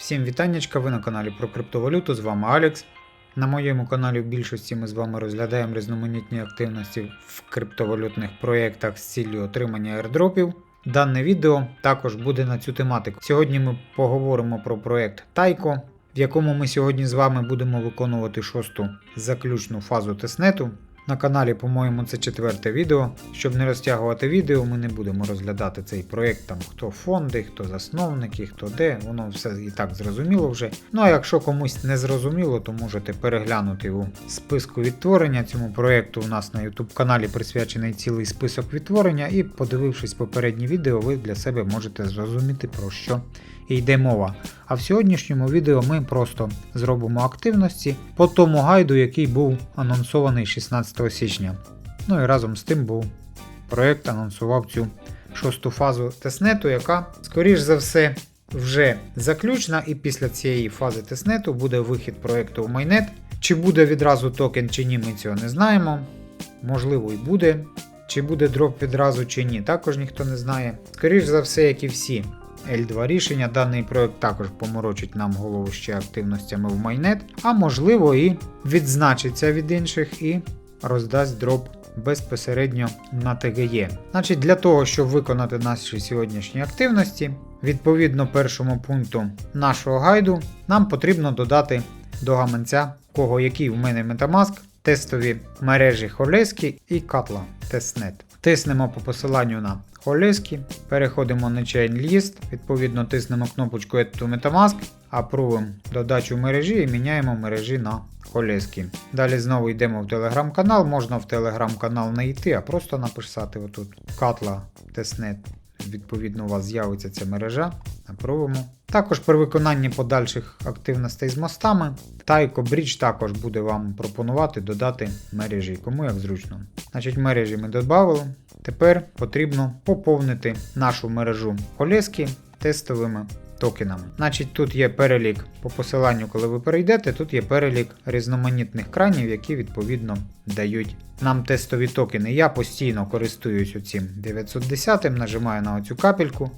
Всім вітаннячка, ви на каналі про криптовалюту, з вами Алекс. На моєму каналі в більшості ми з вами розглядаємо різноманітні активності в криптовалютних проєктах з ціллю отримання airdropів. Дане відео також буде на цю тематику. Сьогодні ми поговоримо про проєкт Taiko, в якому ми сьогодні з вами будемо виконувати шосту заключну фазу тестнету. На каналі, по-моєму, це четверте відео. Щоб не розтягувати відео, ми не будемо розглядати цей проєкт, там хто фонди, хто засновники, хто де, воно все і так зрозуміло вже. Ну а якщо комусь не зрозуміло, то можете переглянути у списку відтворення цьому проєкту. У нас на YouTube каналі присвячений цілий список відтворення, і подивившись попередні відео, ви для себе можете зрозуміти про що йде мова. А в сьогоднішньому відео ми просто зробимо активності по тому гайду, який був анонсований 16 січня. Ну і разом з тим був проєкт анонсував цю шосту фазу тестнету, яка, скоріш за все, вже заключна, і після цієї фази тестнету буде вихід проєкту в майнет. Чи буде відразу токен, чи ні, ми цього не знаємо. Можливо, і буде. Чи буде дроп відразу, чи ні, також ніхто не знає. Скоріш за все, як і всі L2 рішення, даний проект також поморочить нам голову ще активностями в майнет, а можливо і відзначиться від інших і роздасть дроп безпосередньо на ТГЄ. Значить, для того, щоб виконати наші сьогоднішні активності, відповідно першому пункту нашого гайду, нам потрібно додати до гаманця, кого який в мене Metamask, тестові мережі Холескі і Катла Testnet. Тиснемо по посиланню на Холескі, переходимо на Chain List, відповідно тиснемо кнопочку Add to Metamask, апрувимо додачу мережі і міняємо мережі на Холески. Далі знову йдемо в телеграм-канал, можна в телеграм-канал не йти, а просто написати отут Katla Testnet. Відповідно, у вас з'явиться ця мережа. Апрувимо. Також при виконанні подальших активностей з мостами, Taiko Bridge також буде вам пропонувати додати мережі, кому як зручно. Значить, мережі ми додали. Тепер потрібно поповнити нашу мережу колески тестовими токенами. Значить, тут є перелік по посиланню, коли ви перейдете, тут є перелік різноманітних кранів, які відповідно дають нам тестові токени. Я постійно користуюсь оцим 910, нажимаю на оцю капельку.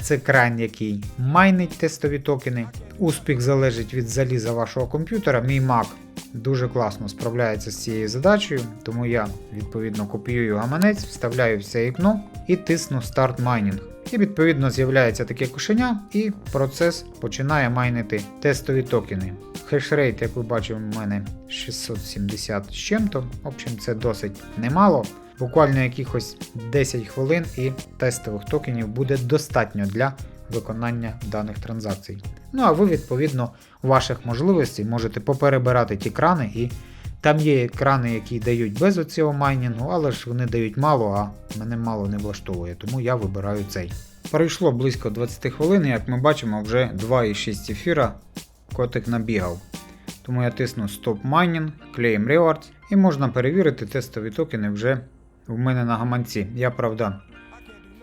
Це кран, який майнить тестові токени. Успіх залежить від заліза вашого комп'ютера. Мій Mac дуже класно справляється з цією задачею, тому я відповідно копіюю гаманець, вставляю в це вікно і тисну Start Mining. І відповідно з'являється таке кошеня, і процес починає майнити тестові токени. Хешрейт, як ви бачимо, у мене 670 з чим-то. В общем, це досить немало. Буквально якихось 10 хвилин і тестових токенів буде достатньо для виконання даних транзакцій. Ну а ви, відповідно, ваших можливостей можете поперебирати ті крани, і там є крани, які дають без оцього майнінгу, але ж вони дають мало, а мене мало не влаштовує, тому я вибираю цей. Пройшло близько 20 хвилин, як ми бачимо, вже 2,6 ефіра котик набігав. Тому я тисну Stop Mining, Claim Rewards і можна перевірити тестові токени вже в мене на гаманці. Я, правда,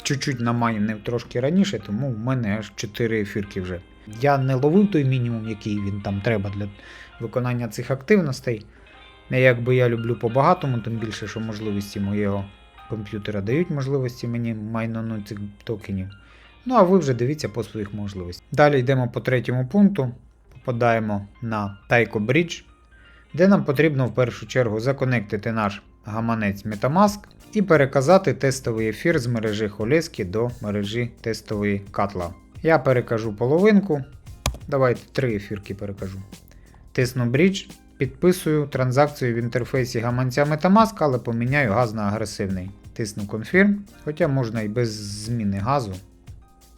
чуть-чуть намайнив трошки раніше, тому в мене аж 4 ефірки вже. Я не ловив той мінімум, який він там треба для виконання цих активностей. Не якби я люблю по-багатому, тим більше, що можливості моєго комп'ютера дають можливості мені майнану цих токенів. Ну а ви вже дивіться по своїх можливостях. Далі йдемо по третьому пункту, попадаємо на Taiko Bridge, де нам потрібно в першу чергу законектити наш гаманець Metamask і переказати тестовий ефір з мережі Холески до мережі тестової Katla. Я перекажу половинку. Давайте три ефірки перекажу. Тисну Bridge, підписую транзакцію в інтерфейсі гаманця Metamask, але поміняю газ на агресивний. Тисну Confirm, хоча можна і без зміни газу.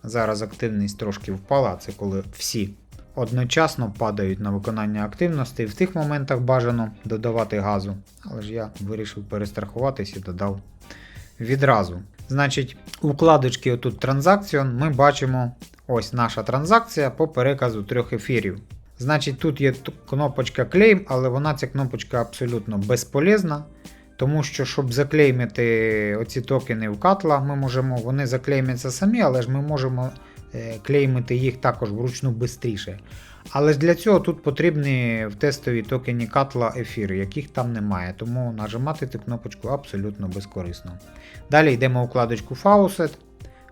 Зараз активність трошки впала, це коли всі одночасно падають на виконання активностей. В тих моментах бажано додавати газу. Але ж я вирішив перестрахуватись і додав відразу. Значить, у вкладочці отут транзакціон ми бачимо ось наша транзакція по переказу трьох ефірів. Значить, тут є кнопочка Claim, але вона ця кнопочка абсолютно безполезна. Тому що, щоб заклеймити оці токени в Катла, ми можемо, вони заклеймяться самі, але ж ми можемо е, клеймити їх також вручну швидше. Але ж для цього тут потрібні в тестовій токені Катла ефіри, яких там немає, тому нажимати цю кнопочку абсолютно безкорисно. Далі йдемо у вкладочку Faucet,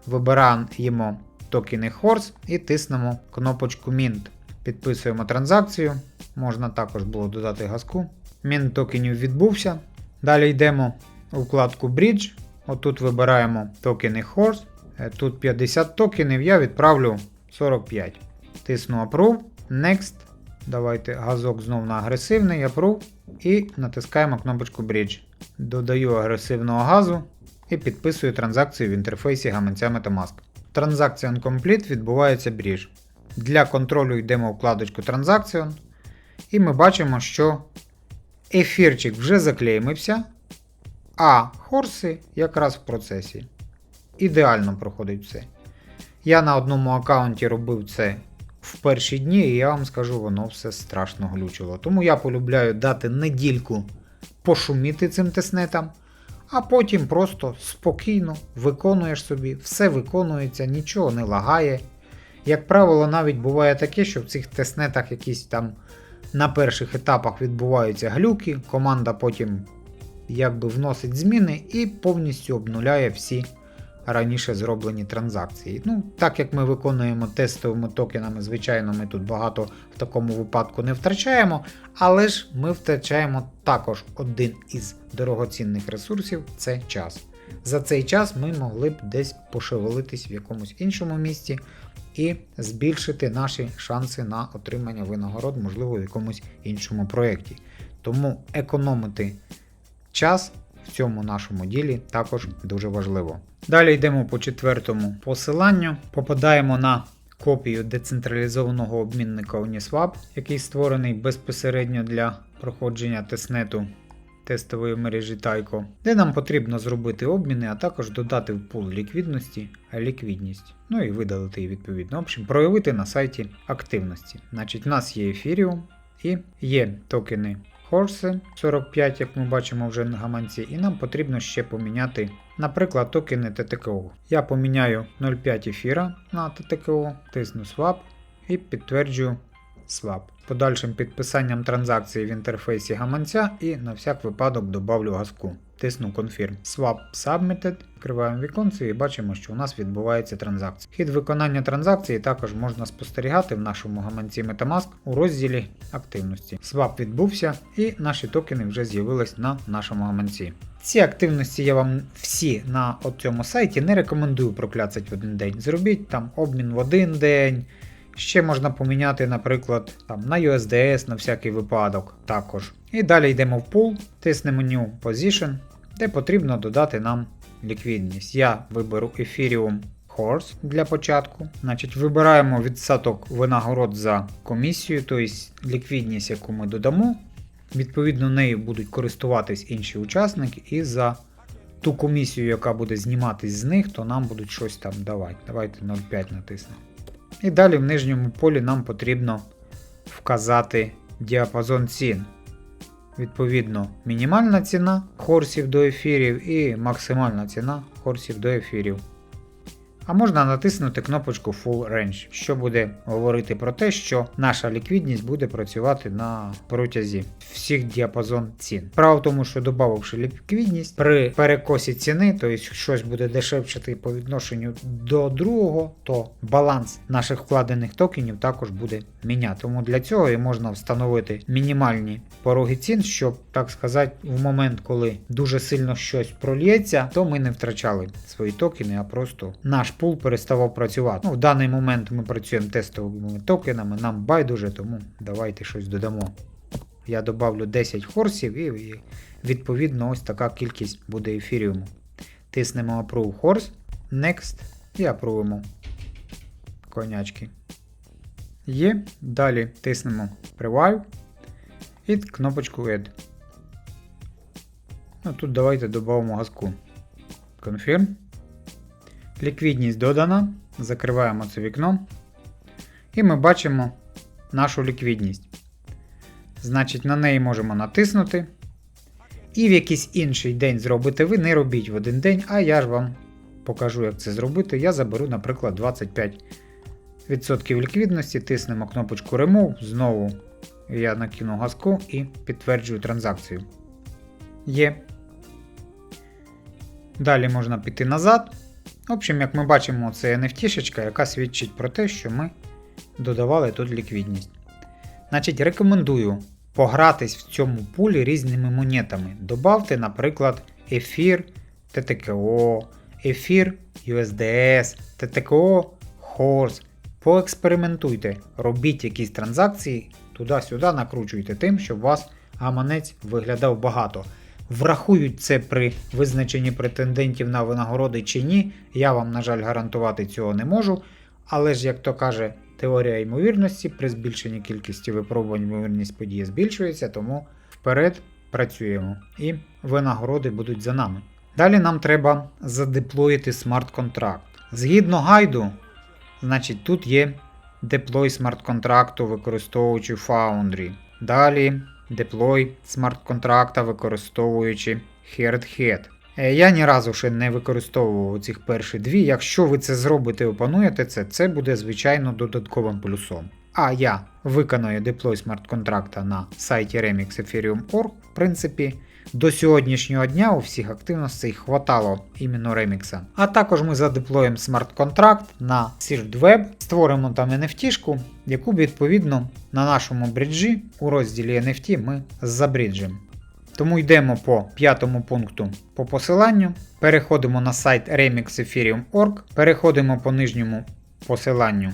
вибираємо токени Horse і тиснемо кнопочку Mint. Підписуємо транзакцію. Можна також було додати газку. Мінт токенів відбувся. Далі йдемо у вкладку Bridge. Отут вибираємо токени Horse. Е, Тут 50 токенів, я відправлю 45. Тисну Approve, Next. Давайте газок знов на агресивний, Approve. І натискаємо кнопочку Bridge. Додаю агресивного газу і підписую транзакцію в інтерфейсі гаманця Metamask. Транзакція Complete відбувається Bridge. Для контролю йдемо вкладочку Transaction. І ми бачимо, що ефірчик вже заклеймився, а хорси якраз в процесі. Ідеально проходить все. Я на одному аккаунті робив це в перші дні, і я вам скажу, воно все страшно глючило. Тому я полюбляю дати недільку пошуміти цим теснетам, а потім просто спокійно виконуєш собі, все виконується, нічого не лагає. Як правило, навіть буває таке, що в цих тестнетах якісь там на перших етапах відбуваються глюки, команда потім якби вносить зміни і повністю обнуляє всі раніше зроблені транзакції. Ну, так як ми виконуємо тестовими токенами, звичайно, ми тут багато в такому випадку не втрачаємо, але ж ми втрачаємо також один із дорогоцінних ресурсів це час. За цей час ми могли б десь пошевелитись в якомусь іншому місці і збільшити наші шанси на отримання винагород, можливо, в якомусь іншому проєкті. Тому економити час в цьому нашому ділі також дуже важливо. Далі йдемо по четвертому посиланню, попадаємо на копію децентралізованого обмінника Uniswap, який створений безпосередньо для проходження тестнету тестової мережі Taiko, де нам потрібно зробити обміни, а також додати в пул ліквідності ліквідність. Ну і видалити її відповідно. В общем, проявити на сайті активності. Значить, у нас є Ethereum і є токени Horse 45, як ми бачимо вже на гаманці, і нам потрібно ще поміняти, наприклад, токени TTKO. Я поміняю 0,5 ефіра на TTKO, тисну Swap і підтверджую Swap. Подальшим підписанням транзакції в інтерфейсі гаманця і на всяк випадок добавлю газку. Тисну Confirm. Swap Submitted. Відкриваємо віконце і бачимо, що у нас відбувається транзакція. Хід виконання транзакції також можна спостерігати в нашому гаманці Metamask у розділі активності. Swap відбувся і наші токени вже з'явились на нашому гаманці. Ці активності я вам всі на цьому сайті не рекомендую прокляцати в один день. Зробіть там обмін в один день. Ще можна поміняти, наприклад, там, на USDS на всякий випадок також. І далі йдемо в пул, тиснемо New Position, де потрібно додати нам ліквідність. Я виберу Ethereum Horse для початку. Значить, Вибираємо відсоток винагород за комісію, тобто ліквідність, яку ми додамо. Відповідно, нею будуть користуватись інші учасники, і за ту комісію, яка буде зніматись з них, то нам будуть щось там давати. Давайте 0,5 натиснемо. І далі в нижньому полі нам потрібно вказати діапазон цін. Відповідно, мінімальна ціна хорсів до ефірів і максимальна ціна хорсів до ефірів. А можна натиснути кнопочку Full Range, що буде говорити про те, що наша ліквідність буде працювати на протязі всіх діапазон цін. Справа в тому, що додавши ліквідність, при перекосі ціни, тобто щось буде дешевчати по відношенню до другого, то баланс наших вкладених токенів також буде міняти. Тому для цього і можна встановити мінімальні пороги цін, щоб, так сказати, в момент, коли дуже сильно щось прольється, то ми не втрачали свої токени, а просто наш пул переставав працювати. Ну, В даний момент ми працюємо тестовими токенами, нам байдуже, тому давайте щось додамо. Я добавлю 10 хорсів і відповідно ось така кількість буде ефіріуму. Тиснемо Approve Horse, Next і апрувимо конячки. Є. Далі тиснемо Preview і кнопочку Add. Ну, Тут давайте додамо газку. Confirm. Ліквідність додана. Закриваємо це вікно. І ми бачимо нашу ліквідність. Значить, на неї можемо натиснути. І в якийсь інший день зробите ви, не робіть в один день, а я ж вам покажу, як це зробити. Я заберу, наприклад, 25% ліквідності, тиснемо кнопочку Remove, знову я накину газку і підтверджую транзакцію. Є. Далі можна піти назад В общем, як ми бачимо, це NFT-шечка, яка свідчить про те, що ми додавали тут ліквідність. Значить, рекомендую погратись в цьому пулі різними монетами. Добавте, наприклад, ефір ТТКО, ефір USDS, ТТКО Horse. Поекспериментуйте, робіть якісь транзакції, туди-сюди накручуйте тим, щоб у вас гаманець виглядав багато. Врахують це при визначенні претендентів на винагороди чи ні. Я вам, на жаль, гарантувати цього не можу. Але ж, як то каже теорія ймовірності, при збільшенні кількості випробувань ймовірність події збільшується, тому вперед працюємо і винагороди будуть за нами. Далі нам треба задеплоїти смарт-контракт. Згідно гайду, значить тут є деплой смарт-контракту, використовуючи Foundry. Далі деплой смарт-контракта, використовуючи HeartHead. Е, Я ні разу ще не використовував цих перші дві. Якщо ви це зробите, і опануєте це, це буде звичайно додатковим плюсом. А я виконую деплой смарт-контракта на сайті Remix Ethereum.org. В принципі, до сьогоднішнього дня у всіх активностей хватало іменно Remix. А також ми задеплоїмо смарт-контракт на SearchWeb, створимо там NFT-шку, яку відповідно на нашому бриджі у розділі NFT ми забріджимо. Тому йдемо по п'ятому пункту по посиланню, переходимо на сайт remixethereum.org, переходимо по нижньому посиланню.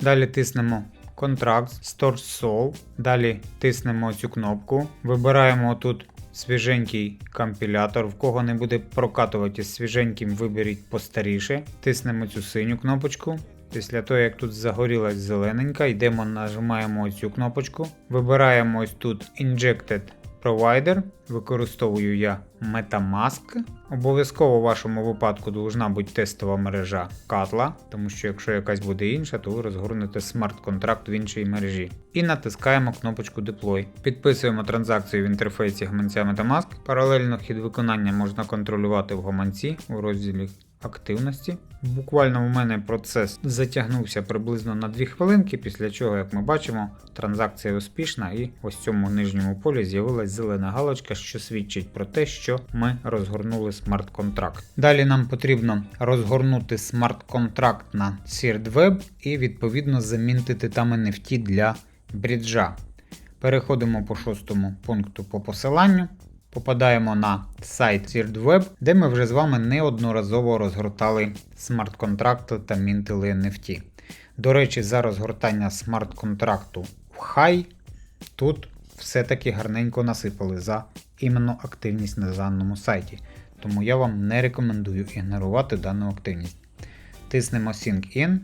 Далі тиснемо Contracts, Store Soul, далі тиснемо цю кнопку, вибираємо тут свіженький компілятор, в кого не буде прокатувати з свіженьким, виберіть постаріше, тиснемо цю синю кнопочку. Після того, як тут загорілась зелененька, йдемо, нажимаємо цю кнопочку, вибираємо ось тут Injected Provider, використовую я Metamask. Обов'язково в вашому випадку должна бути тестова мережа Katla, тому що якщо якась буде інша, то ви розгорнете смарт-контракт в іншій мережі. І натискаємо кнопочку Deploy. Підписуємо транзакцію в інтерфейсі гаманця Metamask. Паралельно хід виконання можна контролювати в гаманці у розділі активності. Буквально у мене процес затягнувся приблизно на 2 хвилинки, після чого, як ми бачимо, транзакція успішна і ось в цьому нижньому полі з'явилась зелена галочка, що свідчить про те, що ми розгорнули смарт-контракт. Далі нам потрібно розгорнути смарт-контракт на SearchWeb і відповідно замінтити там NFT для бріджа. Переходимо по шостому пункту по посиланню. Попадаємо на сайт SearchWeb, де ми вже з вами неодноразово розгортали смарт-контракти та мінтили NFT. До речі, за розгортання смарт-контракту в хай тут все-таки гарненько насипали за іменно активність на даному сайті. Тому я вам не рекомендую ігнорувати дану активність. Тиснемо Sync In,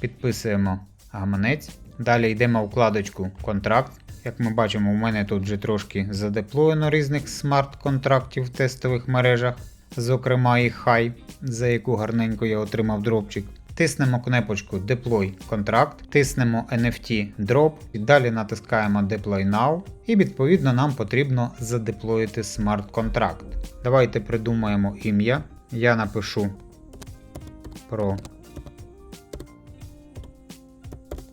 підписуємо гаманець. Далі йдемо в вкладочку Контракт. Як ми бачимо, у мене тут вже трошки задеплоєно різних смарт-контрактів в тестових мережах, зокрема і High, за яку гарненько я отримав дропчик. Тиснемо кнопочку Deploy контракт, тиснемо NFT Drop і далі натискаємо Deploy Now і відповідно нам потрібно задеплоїти смарт-контракт. Давайте придумаємо ім'я. Я напишу про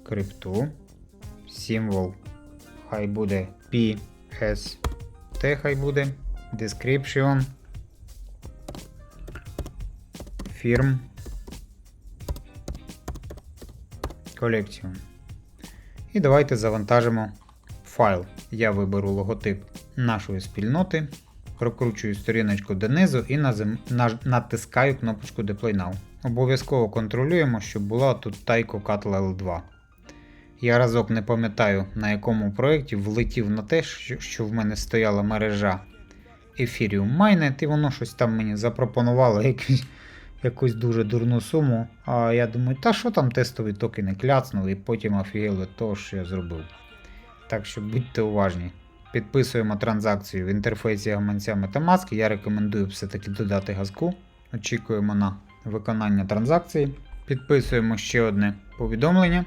крипту, символ хай буде PST, хай буде description firm collection. І давайте завантажимо файл. Я виберу логотип нашої спільноти, прокручую сторіночку донизу і натискаю кнопочку Deploy Now. Обов'язково контролюємо, щоб була тут Taiko Catla L2. Я разок не пам'ятаю на якому проєкті влетів на те, що, в мене стояла мережа Ethereum Mainnet, і воно щось там мені запропонувало якусь, якусь дуже дурну суму. А я думаю, та що там тестові токени кляцнули, і потім офігели того, що я зробив. Так що будьте уважні. Підписуємо транзакцію в інтерфейсі гаманця Metamask. Я рекомендую все-таки додати газку. Очікуємо на виконання транзакції. Підписуємо ще одне повідомлення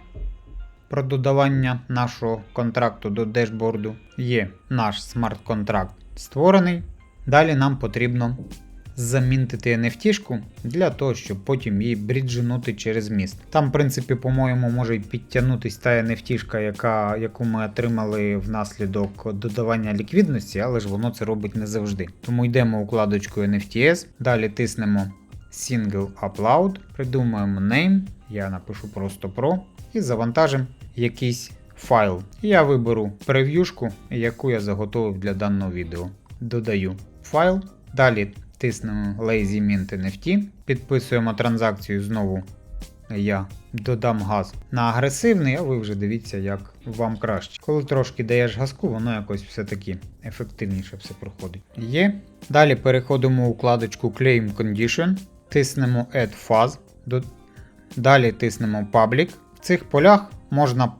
про додавання нашого контракту до дешборду. Є наш смарт-контракт створений. Далі нам потрібно замінтити NFT-шку для того, щоб потім її бріджинути через міст. Там, в принципі, по-моєму, може й підтягнутись та NFT-шка, яка, яку ми отримали внаслідок додавання ліквідності, але ж воно це робить не завжди. Тому йдемо у вкладочку NFTS, далі тиснемо Single Upload, придумаємо name, я напишу просто про, і завантажимо якийсь файл. Я виберу прев'юшку, яку я заготовив для даного відео. Додаю файл. Далі тиснемо Lazy Mint NFT, підписуємо транзакцію знову. Я додам газ на агресивний, а ви вже дивіться, як вам краще. Коли трошки даєш газку, воно якось все-таки ефективніше все проходить. Є. Далі переходимо у вкладочку Claim Condition, тиснемо Add Fuzz, далі тиснемо Public. В цих полях можна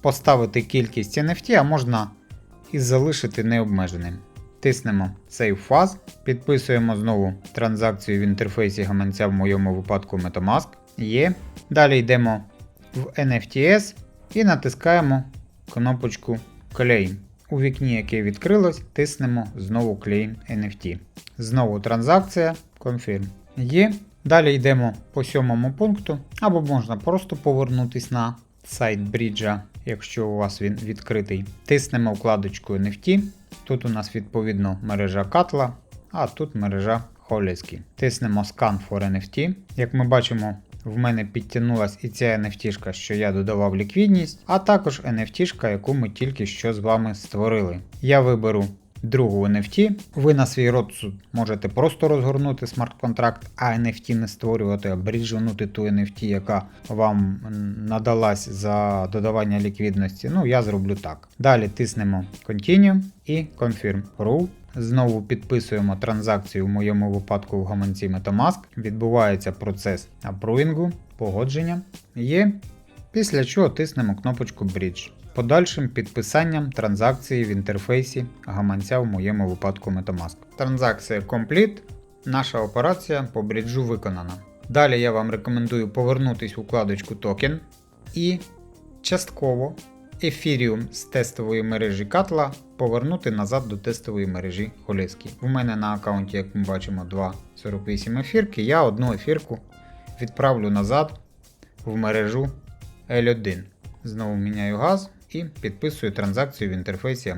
поставити кількість NFT, а можна і залишити необмеженим. Тиснемо Save Fuzz, підписуємо знову транзакцію в інтерфейсі гаманця в моєму випадку Metamask. Є. Далі йдемо в NFTS і натискаємо кнопочку Claim. У вікні, яке відкрилось, тиснемо знову Claim NFT. Знову транзакція Confirm. Є. Далі йдемо по сьомому пункту, або можна просто повернутись на сайт бріджа, якщо у вас він відкритий. Тиснемо вкладочку NFT. Тут у нас відповідно мережа Катла, а тут мережа Холескі. Тиснемо Scan for NFT. Як ми бачимо, в мене підтягнулась і ця NFT, що я додавав ліквідність, а також NFT, яку ми тільки що з вами створили. Я виберу другу NFT. Ви на свій розсуд можете просто розгорнути смарт-контракт, а NFT не створювати, а бріджанути ту NFT, яка вам надалась за додавання ліквідності. Ну, я зроблю так. Далі тиснемо Continue і Confirm Rule. Знову підписуємо транзакцію в моєму випадку в гаманці Metamask. Відбувається процес апруїнгу, погодження. Є. Після чого тиснемо кнопочку Bridge. Подальшим підписанням транзакції в інтерфейсі гаманця в моєму випадку Metamask. Транзакція Complete. Наша операція по бріджу виконана. Далі я вам рекомендую повернутись у вкладочку Токен і частково Ethereum з тестової мережі Катла повернути назад до тестової мережі Холескі. У мене на аккаунті, як ми бачимо, 2,48 ефірки. Я одну ефірку відправлю назад в мережу L1. Знову міняю газ і підписую транзакцію в інтерфейсі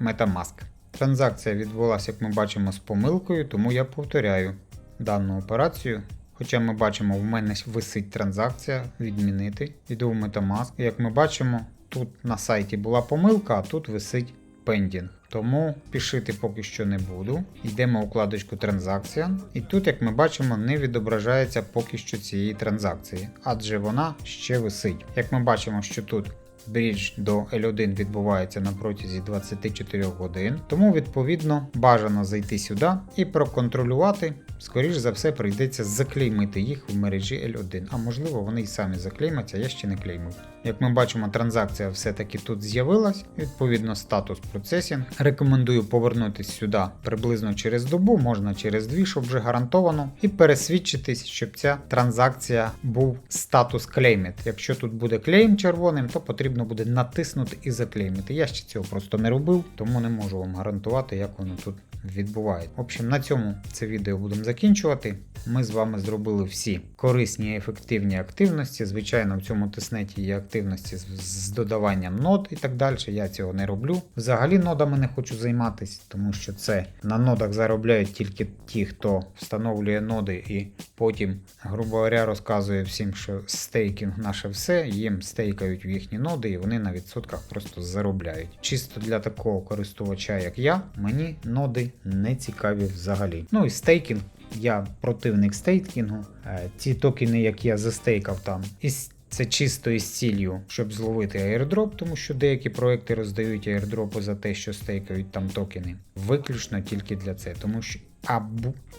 Metamask. Транзакція відбулася, як ми бачимо, з помилкою, тому я повторяю дану операцію. Хоча ми бачимо, в мене висить транзакція, відмінити. Іду в Metamask. Як ми бачимо, тут на сайті була помилка, а тут висить пендінг. Тому пішити поки що не буду. Йдемо у вкладочку транзакція. І тут, як ми бачимо, не відображається поки що цієї транзакції, адже вона ще висить. Як ми бачимо, що тут брідж до L1 відбувається на протязі 24 годин, тому відповідно бажано зайти сюди і проконтролювати. Скоріш за все, прийдеться заклеймити їх в мережі L1, а можливо вони й самі заклейматься, я ще не клеймив. Як ми бачимо, транзакція все-таки тут з'явилась, відповідно статус процесінг. Рекомендую повернутися сюди приблизно через добу, можна через дві, щоб вже гарантовано, і пересвідчитись, щоб ця транзакція був статус клеймит. Якщо тут буде клейм червоним, то потрібно буде натиснути і заклеймити. Я ще цього просто не робив, тому не можу вам гарантувати, як воно тут відбувається. В общем, на цьому це відео будемо закінчувати. Ми з вами зробили всі корисні і ефективні активності. Звичайно, в цьому тиснеті є активності з додаванням нод і так далі. Я цього не роблю. Взагалі нодами не хочу займатися, тому що це на нодах заробляють тільки ті, хто встановлює ноди і потім, грубо говоря, розказує всім, що стейкінг наше все, їм стейкають в їхні ноди, і вони на відсотках просто заробляють. Чисто для такого користувача, як я, мені ноди не цікаві взагалі. Ну і стейкінг. Я противник стейкінгу. Е, Ці токени, як я застейкав там, із це чисто із ціллю, щоб зловити airdrop, тому що деякі проекти роздають airdropи за те, що стейкають там токени. Виключно тільки для це. Тому що а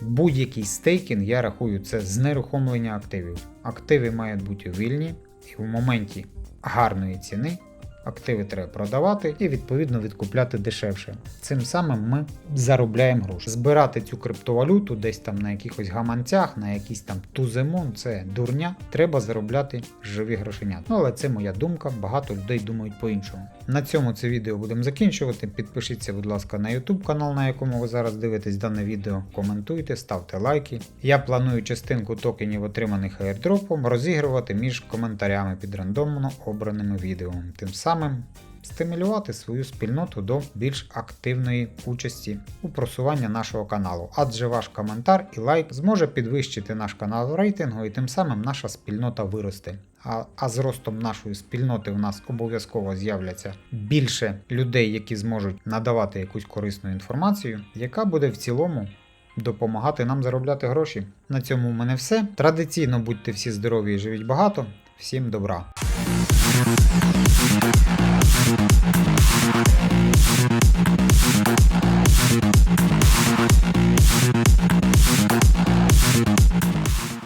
будь-який стейкінг я рахую це знерухомлення активів. Активи мають бути вільні, і в моменті гарної ціни активи треба продавати і відповідно відкупляти дешевше. Цим самим ми заробляємо гроші. Збирати цю криптовалюту десь там на якихось гаманцях, на якісь там туземон, це дурня. Треба заробляти живі грошенята. Ну але це моя думка, багато людей думають по-іншому. На цьому це відео будемо закінчувати. Підпишіться, будь ласка, на YouTube канал, на якому ви зараз дивитесь дане відео. Коментуйте, ставте лайки. Я планую частинку токенів, отриманих airdropом, розігрувати між коментарями під рандомно обраними відео. Тим самим стимулювати свою спільноту до більш активної участі у просуванні нашого каналу. Адже ваш коментар і лайк зможе підвищити наш канал в рейтингу і тим самим наша спільнота виросте. А, а з ростом нашої спільноти у нас обов'язково з'являться більше людей, які зможуть надавати якусь корисну інформацію, яка буде в цілому допомагати нам заробляти гроші. На цьому в мене все. Традиційно будьте всі здорові і живіть багато. Всім добра!